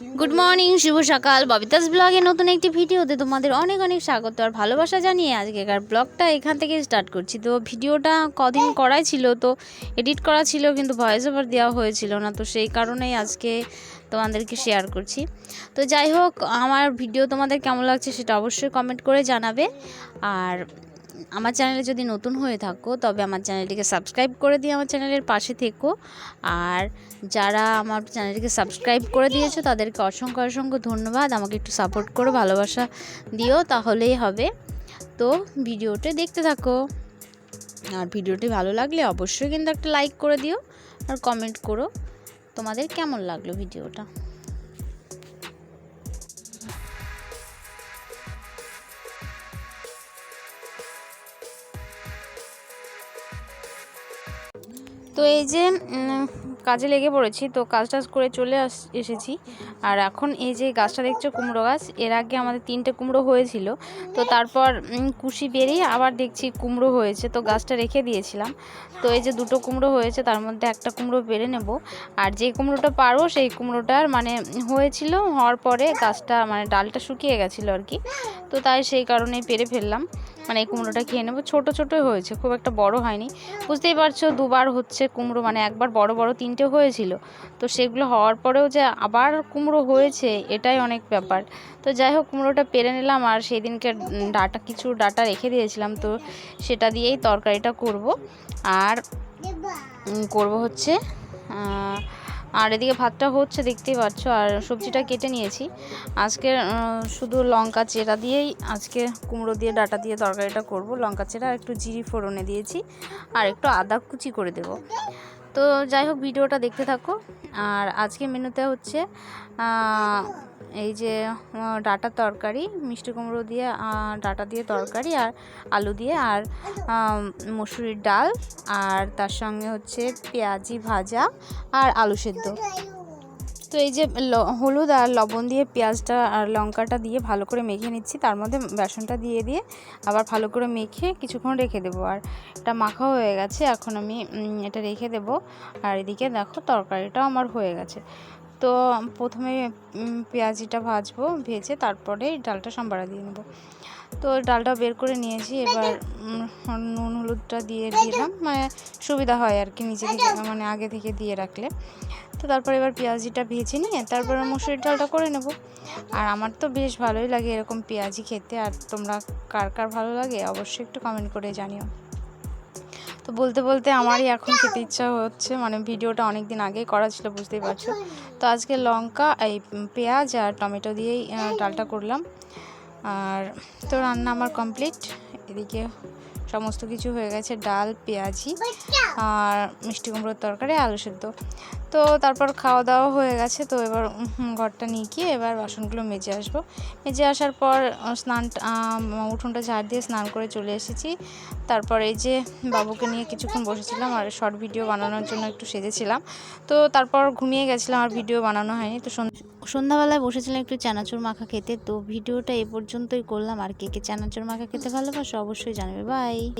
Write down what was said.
Good morning শুভ সকাল। ববিতাস ব্লগে নতুন একটি ভিডিওতে তোমাদের অনেক অনেক স্বাগত আর ভালোবাসা জানিয়ে আজকেকার ব্লগটা এখান থেকে স্টার্ট করছি। তো ভিডিওটা কদিন করাই ছিল, তো এডিট করা ছিল, কিন্তু ভয়েস ওভার দেওয়া হয়েছিল না, তো সেই কারণেই আজকে তোমাদেরকে শেয়ার করছি। তো যাই হোক, আমার ভিডিও তোমাদের কেমন লাগছে সেটা অবশ্যই কমেন্ট করে জানাবে। আর আমার চ্যানেলে যদি নতুন হয়ে থাকো, তবে আমার চ্যানেলটিকে সাবস্ক্রাইব করে দিয়ে আমার চ্যানেলের পাশে থেকো। আর যারা আমার চ্যানেলটিকে সাবস্ক্রাইব করে দিয়েছ, তাদেরকে অসংখ্য অসংখ্য ধন্যবাদ। আমাকে একটু সাপোর্ট করো, ভালোবাসা দিও, তাহলেই হবে। তো ভিডিওটা দেখতে থাকো। আর ভিডিওটি ভালো লাগলে অবশ্যই কিন্তু একটা লাইক করে দিও, আর কমেন্ট করো। তোমাদের কেমন লাগল ভিডিওটা? তো এই যে কাজে লেগে পড়েছি, তো কাজ টাজ করে চলে আস, এসেছি। আর এখন এই যে গাছটা দেখছ, কুমড়ো গাছ, এর আগে আমাদের তিনটে কুমড়ো হয়েছিল। তো তারপর কুশি বেরিয়ে আবার দেখছি কুমড়ো হয়েছে, তো গাছটা রেখে দিয়েছিলাম। তো এই যে দুটো কুমড়ো হয়েছে, তার মধ্যে একটা কুমড়ো পেরে নেব। আর যে কুমড়োটা পারব সেই কুমড়োটার মানে হয়েছিল, হওয়ার পরে গাছটা মানে ডালটা শুকিয়ে গেছিল আর কি। তো তাই সেই কারণেই পেরে ফেললাম। মানে এই কুমড়োটা খেয়ে নেব। ছোটো, ছোটোই হয়েছে, খুব একটা বড় হয়নি। বুঝতেই পারছ, দুবার হচ্ছে কুমড়ো মানে একবার বড় বড় তিনটে হয়েছিল। তো সেগুলো হওয়ার পরেও যে আবার কুমড়ো হয়েছে, এটাই অনেক ব্যাপার। তো যাই হোক, কুমড়োটা পেরে নিলাম আর সেই দিনকে ডাটা, কিছু ডাটা রেখে দিয়েছিলাম। তো সেটা দিয়েই তরকারিটা করব। আর করব হচ্ছে আর এদিকে ভাতটা হচ্ছে, দেখতেই পাচ্ছ, আর সবজিটা কেটে নিয়েছি। আজকে শুধু লঙ্কা চেরা দিয়েই, আজকে কুমড়ো দিয়ে, ডাটা দিয়ে তরকারিটা করব। লঙ্কা চেরা একটু জিরি ফোড়নে দিয়েছি, আর একটু আদা কুচি করে দেব। তো যাই হোক, ভিডিওটা দেখতে থাকো। আর আজকে মেনুতে হচ্ছে এই যে ডাঁটার তরকারি, মিষ্টি কুমড়ো দিয়ে ডাঁটা দিয়ে তরকারি আর আলু দিয়ে আর মসুরির ডাল আর তার সঙ্গে হচ্ছে পেঁয়াজি ভাজা আর আলু সেদ্ধ। তো এই যে হলুদ আর লবণ দিয়ে পেঁয়াজটা আর লঙ্কাটা দিয়ে ভালো করে মেখে নিচ্ছি। তার মধ্যে বেসনটা দিয়ে দিয়ে আবার ভালো করে মেখে কিছুক্ষণ রেখে দেবো। আর এটা মাখা হয়ে গেছে, এখন আমি এটা রেখে দেবো। আর এদিকে দেখো, তরকারিটাও আমার হয়ে গেছে। তো প্রথমে পেঁয়াজিটা ভাজবো, ভেজে তারপরে ডালটা সম্বারা দিয়ে নেব। তো ডালটা বের করে নিয়েছি, এবার নুন, হলুদটা দিয়ে দিলাম। মানে সুবিধা হয় আর কি নিজে থেকে মানে আগে থেকে দিয়ে রাখলে। তো তারপর এবার পেঁয়াজিটা ভেজে নিয়ে তারপরে মসুরির ডালটা করে নেব। আর আমার তো বেশ ভালোই লাগে এরকম পেঁয়াজি খেতে, আর তোমরা কার কার ভালো লাগে অবশ্যই একটু কমেন্ট করে জানিও। তো বলতে বলতে আমারই এখন খেতে ইচ্ছা হচ্ছে। মানে ভিডিওটা অনেক দিন আগেই করা ছিল, বুঝতেই পারছ। তো আজকে লঙ্কা, এই পেঁয়াজ আর টমেটো দিয়েই ডালটা করলাম। আর তো রান্না আমার কমপ্লিট। এদিকে সমস্ত কিছু হয়ে গেছে, ডাল, পেঁয়াজি আর মিষ্টি কুমড়োর তরকারি, আলু সেদ্ধ। তো তারপর খাওয়া দাওয়া হয়ে গেছে, তো এবার ঘরটা নিয়ে গিয়ে এবার বাসনগুলো মেজে আসব। মেজে আসার পর স্নান উঠোনটা ঝাড় দিয়ে স্নান করে চলে এসেছি। তারপর এই যে বাবুকে নিয়ে কিছুক্ষণ বসেছিলাম আর শর্ট ভিডিও বানানোর জন্য একটু সেজেছিলাম। তো তারপর ঘুমিয়ে গেছিলাম, আর ভিডিও বানানো হয়নি। তো সন্ধ্যা- সন্ধ্যাবেলায় বসেছিলাম একটু চানাচুর মাখা খেতে, তো ভিডিওটা এ পর্যন্তই করলাম। আর কে কে চানাচুর মাখা খেতে ভালোবাসো অবশ্যই জানাবে। বাই।